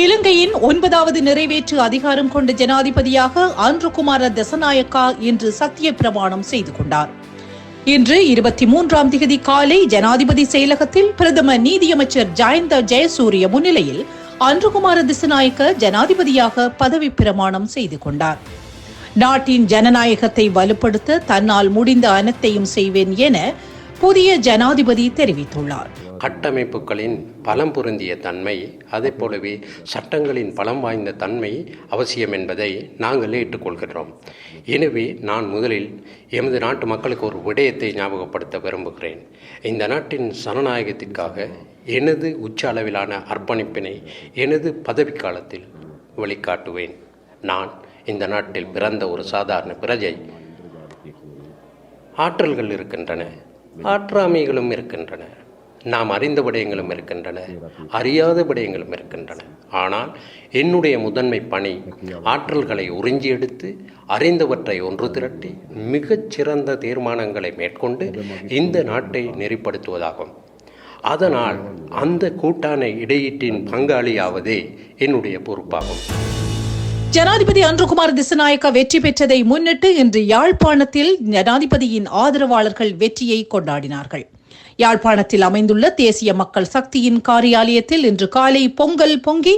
இலங்கையின் ஒன்பதாவது நிறைவேற்று அதிகாரம் கொண்ட ஜனாதிபதியாக ஆந்திரகுமார தசநாயக்கா இன்று சத்திய பிரமாணம் செய்து கொண்டார். இன்று இருபத்தி மூன்றாம் திகதி காலை ஜனாதிபதி செயலகத்தில் பிரதம நீதியமைச்சர் ஜயந்த ஜெயசூரிய முன்னிலையில் அன்ருகுமார திசநாயக்க ஜனாதிபதியாக பதவி பிரமாணம் செய்து கொண்டார். நாட்டின் ஜனநாயகத்தை வலுப்படுத்த தன்னால் முடிந்த அனைத்தையும் செய்வேன் என புதிய ஜனாதிபதி தெரிவித்துள்ளார். கட்டமைப்புகளின் பலம் பொருந்திய தன்மை அதே போலவே சட்டங்களின் பலம் வாய்ந்த தன்மை அவசியம் என்பதை நாங்கள் ஏற்றுக்கொள்கிறோம். எனவே நான் முதலில் எமது நாட்டு மக்களுக்கு ஒரு விடயத்தை ஞாபகப்படுத்த விரும்புகிறேன். இந்த நாட்டின் சனநாயகத்திற்காக எனது உச்ச அளவிலான அர்ப்பணிப்பினை எனது பதவிக்காலத்தில் வெளிக்காட்டுவேன். நான் இந்த நாட்டில் பிறந்த ஒரு சாதாரண பிரஜை. ஆற்றல்கள் இருக்கின்றன. ஆற்றாமைகளும் இருக்கின்றன. நாம் அறிந்த விடயங்களும் இருக்கின்றன. அறியாத விடயங்களும் இருக்கின்றன. ஆனால் என்னுடைய முதன்மை பணி ஆற்றல்களை உறிஞ்சி எடுத்து அறிந்தவற்றை ஒன்று திரட்டி மிகச் சிறந்த தீர்மானங்களை மேற்கொண்டு இந்த நாட்டை நெறிப்படுத்துவதாகும். அதனால் அந்த கூட்டான இடையீட்டின் பங்காளியாவதே என்னுடைய பொறுப்பாகும். ஜனாதிபதி அன்றுகுமார் திசநாயக்க வெற்றி பெற்றதை முன்னிட்டு இன்று யாழ்ப்பாணத்தில் ஜனாதிபதியின் ஆதரவாளர்கள் வெற்றியை கொண்டாடினார்கள். யாழ்ப்பாணத்தில் அமைந்துள்ள தேசிய மக்கள் சக்தியின் காரியாலயத்தில் இன்று காலை பொங்கல் பொங்கி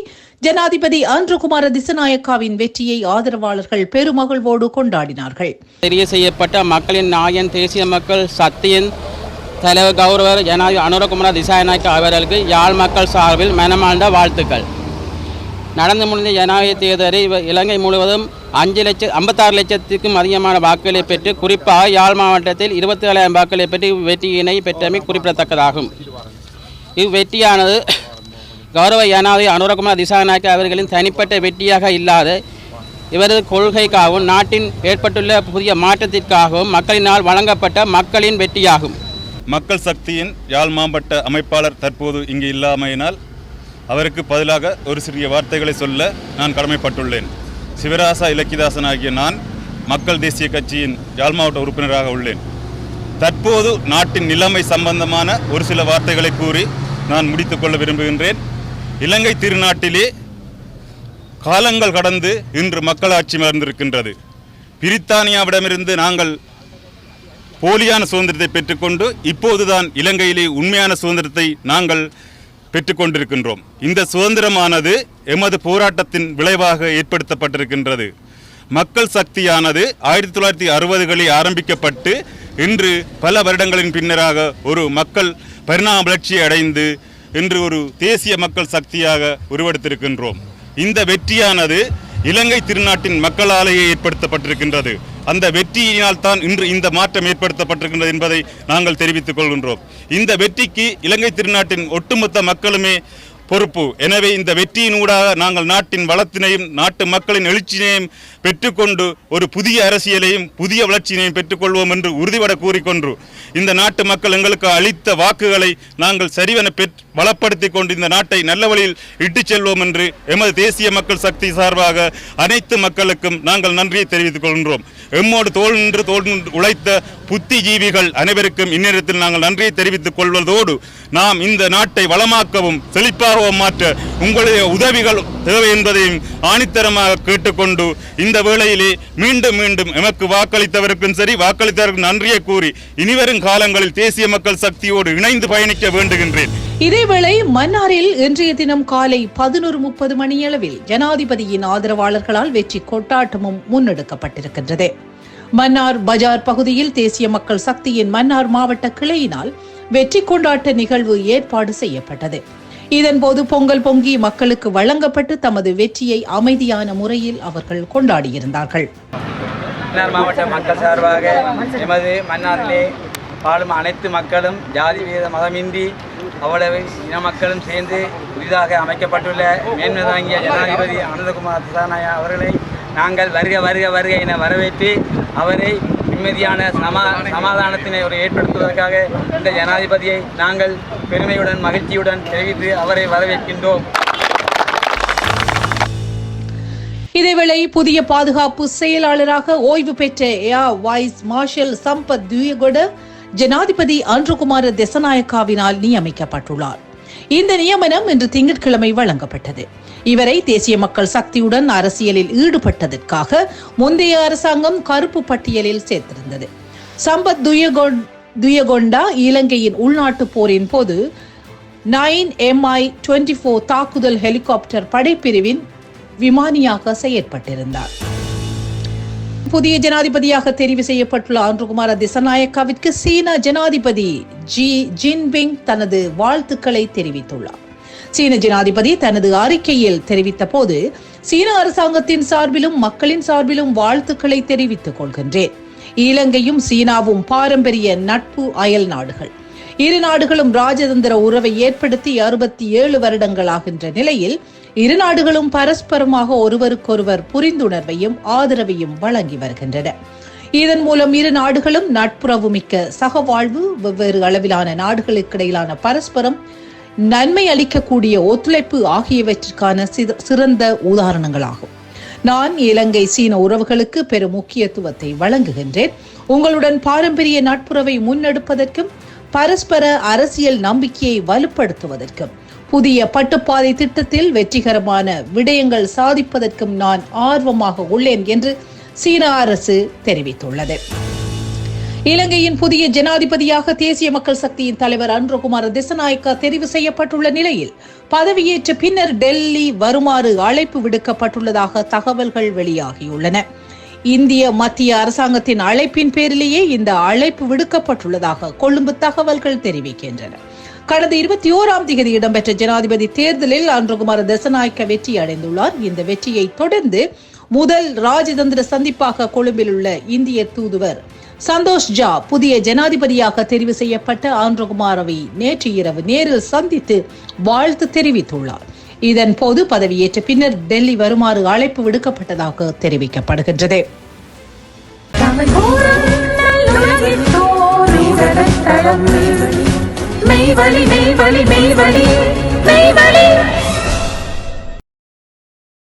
ஜனாதிபதி அன்ருகுமார திசநாயக்காவின் வெற்றியை ஆதரவாளர்கள் பெருமகிழ்வோடு கொண்டாடினார்கள். தெரிய செய்யப்பட்ட மக்களின் நாயன் தேசிய மக்கள் சக்தியின் தலைவர் கௌரவர் ஜனாதிபதி அனுரகுமார திசாநாயக்க அவர்களுக்கு யாழ் மக்கள் சார்பில் மனமாழ்ந்த வாழ்த்துக்கள். நடந்து முடிந்த ஜனாதிபதி தேர்தலில் இலங்கை முழுவதும் அஞ்சு லட்சம் ஐம்பத்தாறு லட்சத்துக்கும் அதிகமான வாக்குகளை பெற்று குறிப்பாக யாழ் மாவட்டத்தில் இருபத்தி ஏழாயிரம் வாக்குகளை பெற்று வெற்றியினை பெற்றமை குறிப்பிடத்தக்கதாகும். இவ்வெற்றியானது கௌரவ ஜனாதிபதி அனுரகுமார் திசாநாயக்க அவர்களின் தனிப்பட்ட வெற்றியாக இல்லாத இவரது கொள்கைக்காகவும் நாட்டின் ஏற்பட்டுள்ள புதிய மாற்றத்திற்காகவும் மக்களினால் வழங்கப்பட்ட மக்களின் வெற்றியாகும். மக்கள் சக்தியின் யாழ் மாவட்ட அமைப்பாளர் தற்போது இங்கு இல்லாமையினால் அவருக்கு பதிலாக ஒரு சிறிய வார்த்தைகளை சொல்ல நான் கடமைப்பட்டுள்ளேன். சிவராசா இலக்கிதாசன் ஆகிய நான் மக்கள் தேசிய கட்சியின் யாழ் மாவட்ட உறுப்பினராக உள்ளேன். தற்போது நாட்டின் நிலைமை சம்பந்தமான ஒரு சில வார்த்தைகளை கூறி நான் முடித்துக்கொள்ள விரும்புகின்றேன். இலங்கை திருநாட்டிலே காலங்கள் கடந்து இன்று மக்களாட்சி மறந்திருக்கின்றது பிரித்தானியாவிடமிருந்து நாங்கள் போலியான சுதந்திரத்தை பெற்றுக்கொண்டு இப்போதுதான் இலங்கையிலே உண்மையான சுதந்திரத்தை நாங்கள் பெற்றுக்கொண்டிருக்கின்றோம். இந்த சுதந்திரமானது எமது போராட்டத்தின் விளைவாக ஏற்படுத்தப்பட்டிருக்கின்றது. மக்கள் சக்தியானது ஆயிரத்தி தொள்ளாயிரத்தி அறுபதுகளில் ஆரம்பிக்கப்பட்டு இன்று பல வருடங்களின் பின்னராக ஒரு மக்கள் பரிணாம வளர்ச்சியை அடைந்து இன்று ஒரு தேசிய மக்கள் சக்தியாக உருவெடுத்திருக்கின்றோம். இந்த வெற்றியானது இலங்கை திருநாட்டின் மக்களாலேயே ஏற்படுத்தப்பட்டிருக்கின்றது. அந்த வெற்றியினால் தான் இன்று இந்த மாற்றம் ஏற்படுத்தப்பட்டிருக்கின்றது என்பதை நாங்கள் தெரிவித்துக் கொள்கின்றோம். இந்த வெற்றிக்கு இலங்கை திருநாட்டின் ஒட்டுமொத்த மக்களுமே பொறுப்பு. எனவே இந்த வெற்றியினூடாக நாங்கள் நாட்டின் வளத்தினையும் நாட்டு மக்களின் எழுச்சியினையும் பெற்றுக்கொண்டு ஒரு புதிய அரசியலையும் புதிய வளர்ச்சியினையும் பெற்றுக்கொள்வோம் என்று உறுதிபட கூறிக்கொண்டு இந்த நாட்டு மக்கள் எங்களுக்கு அளித்த வாக்குகளை நாங்கள் சரிவன பெற் வளப்படுத்தி கொண்டு இந்த நாட்டை நல்ல வழியில் இட்டுச் செல்வோம் என்று எமது தேசிய மக்கள் சக்தி சார்பாக அனைத்து மக்களுக்கும் நாங்கள் நன்றியை தெரிவித்துக் கொள்கின்றோம். எம்மோடு தோல் நின்று தோல் உழைத்த புத்திஜீவிகள் அனைவருக்கும் இந்நேரத்தில் நாங்கள் நன்றியை தெரிவித்துக் கொள்வதோடு நாம் இந்த நாட்டை வளமாக்கவும் செழிப்பாகவும் மாற்ற உங்களுடைய உதவிகள் தேவை என்பதையும் ஆணித்தரமாக கேட்டுக்கொண்டு இந்த வேளையிலே மீண்டும் மீண்டும் எமக்கு வாக்களித்தவருக்கும் சரி வாக்களித்தவருக்கும் நன்றியை கூறி இனிவரும் காலங்களில் தேசிய மக்கள் சக்தியோடு இணைந்து பயணிக்க வேண்டுகின்றேன். இதேவேளை மன்னாரில் இன்றைய தினம் காலை பதினொரு முப்பது மணியளவில் ஜனாதிபதியின் ஆதரவாளர்களால் வெற்றி கொட்டாட்டமும் முன்னெடுக்கப்பட்டிருக்கின்றது. மன்னார் பஜார் பகுதியில் தேசிய மக்கள் சக்தியின் மன்னார் மாவட்ட கிளையினால் வெற்றி கொண்டாட்ட நிகழ்வு ஏற்பாடு செய்யப்பட்டது. இதன்போது பொங்கல் பொங்கி மக்களுக்கு வழங்கப்பட்டு தமது வெற்றியை அமைதியான முறையில் அவர்கள் கொண்டாடியிருந்தார்கள். மன்னார் மாவட்ட மக்கள் சார்பாக எமது மன்னாரிலே வாழும் அனைத்து மக்களும் ஜாதி வீத மதமின்றி அவ்வளவு இன மக்களும் சேர்ந்து புதிதாக அமைக்கப்பட்டுள்ள மேன்மைதாங்கிய ஜனாதிபதி அனந்தகுமார் திசாநாயா அவர்களை நாங்கள் வருக வருக வருக என வரவேற்று அவரை நிம்மதியான சமா சமாதானத்தினை ஒரு ஏற்படுத்துவதற்காக இந்த ஜனாதிபதியை நாங்கள் பெருமையுடன் மகிழ்ச்சியுடன் தெரிவித்து அவரை வரவேற்கின்றோம். இதேவேளை புதிய பாதுகாப்பு செயலாளராக ஓய்வு பெற்ற air vice marshal Sampath Thuyakoda ஜனாதிபதி அன்றுகுமார தெசநாயக்காவினால் நியமிக்கப்பட்டுள்ளார். இந்த நியமனம் இன்று திங்கட்கிழமை வழங்கப்பட்டது. இவரை தேசிய மக்கள் சக்தியுடன் அரசியலில் ஈடுபட்டதற்காக முந்தைய அரசாங்கம் கருப்பு பட்டியலில் சேர்த்திருந்தது. சம்பத் துயகொண் துயகொண்டா இலங்கையின் உள்நாட்டு போரின் போது நைன் எம்ஐ டுவெண்ட்டி ஃபோர் தாக்குதல் ஹெலிகாப்டர் படைப்பிரிவின் விமானியாக செயற்பட்டிருந்தார். புதிய ஜனாதிபதியாக தெரிவு செய்யப்பட்டுள்ள ஆண்டுகுமார திசநாயக்காவிற்கு சீன ஜனாதிபதி ஜி ஜின்பிங் தனது வாழ்த்துக்களை தெரிவித்துள்ளார். சீன ஜனாதிபதி தனது அறிக்கையில் தெரிவித்த போது சீன அரசாங்கத்தின் சார்பிலும் மக்களின் சார்பிலும் வாழ்த்துக்களை தெரிவித்துக் கொள்கின்றேன். இலங்கையும் சீனாவும் பாரம்பரிய நட்பு அயல் நாடுகள். இரு நாடுகளும் ராஜதந்திர உறவை ஏற்படுத்தி அறுபத்தி ஏழு வருடங்களாகின்ற நிலையில் இரு நாடுகளும் பரஸ்பரமாக ஒருவருக்கொருவர் புரிந்துணர்வையும் ஆதரவையும் வழங்கி வருகின்றன. இதன் மூலம் இரு நாடுகளும் நட்புறவு மிக்க சகவாழ்வு வெவ்வேறு அளவிலான நாடுகளுக்கிடையிலான பரஸ்பரம் நன்மை அளிக்கக்கூடிய ஒத்துழைப்பு ஆகியவற்றிற்கான சிறந்த உதாரணங்களாகும். நான் இலங்கை சீன உறவுகளுக்கு பெரும் முக்கியத்துவத்தை வழங்குகின்றேன். உங்களுடன் பாரம்பரிய நட்புறவை முன்னெடுப்பதற்கும் பரஸ்பர அரசியல் நம்பிக்கையை வலுப்படுத்துவதற்கும் புதிய பட்டுப்பாதை திட்டத்தில் வெற்றிகரமான விடயங்கள் சாதிப்பதற்கும் நான் ஆர்வமாக உள்ளேன் என்று சீன அரசு தெரிவித்துள்ளது. இலங்கையின் புதிய ஜனாதிபதியாக தேசிய மக்கள் சக்தியின் தலைவர் அன்ரகுமார திசநாயக்கா தெரிவு செய்யப்பட்டுள்ள நிலையில் பதவியேற்ற பின்னர் டெல்லி வருமாறு அழைப்பு விடுக்கப்பட்டுள்ளதாக தகவல்கள் வெளியாகியுள்ளன. இந்திய மத்திய அரசாங்கத்தின் அழைப்பின் பேரிலேயே இந்த அழைப்பு விடுக்கப்பட்டுள்ளதாக கொழும்பு தகவல்கள் தெரிவிக்கின்றன. கடந்த இருபத்தி ஓராம் தேதி இடம்பெற்ற ஜனாதிபதி தேர்தலில் அன்றுகுமார் தசநாயக்க வெற்றி அடைந்துள்ளார். இந்த வெற்றியை தொடர்ந்து முதல் ராஜதந்திர சந்திப்பாக கொழும்பில் உள்ள இந்திய தூதுவர் சந்தோஷ் ஜா புதிய ஜனாதிபதியாக தெரிவு செய்யப்பட்ட ஆந்திரகுமாரவை நேற்று இரவு நேரில் சந்தித்து வாழ்த்து தெரிவித்துள்ளார். இதன் போது பதவியேற்ற பின்னர் டெல்லி வருமாறு அழைப்பு விடுக்கப்பட்டதாக தெரிவிக்கப்படுகின்றது. மெய்வழி மெய்வழி மெய்வழி மெய்வழி.